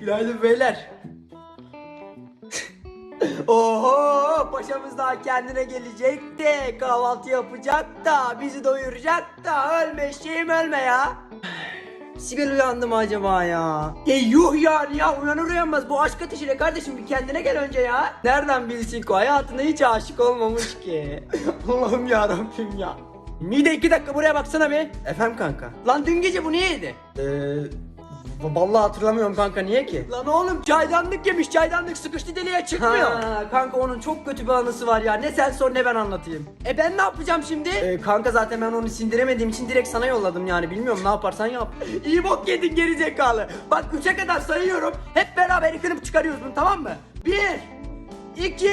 Günaydın beyler. Oho paşamız daha kendine gelecek de kahvaltı yapacak da bizi doyuracak da ölme şeyim ölme ya. Sibel uyandı mı acaba ya? E yuh yani ya uyanır uyanmaz bu aşk ateşiyle kardeşim bir kendine gel önce ya. Nereden bilsin ki hayatında hiç aşık olmamış ki. Allah'ım ya Rabbim ya. Mide iki dakika buraya baksana bir. Efendim kanka. Lan dün gece bu niyeydi? Eee Vallahi hatırlamıyorum kanka niye ki? Lan oğlum çaydanlık yemiş çaydanlık sıkıştı deliğe çıkmıyor. Ha, kanka onun çok kötü bir anısı var ya ne sen sor ne ben anlatayım. E ben ne yapacağım şimdi? E, kanka zaten ben onu sindiremediğim için direkt sana yolladım yani bilmiyorum ne yaparsan yap. İyi bok yedin geri zekalı. Bak 3'e kadar sayıyorum hep beraber yıkınıp çıkarıyoruz bunu tamam mı? 1 2 3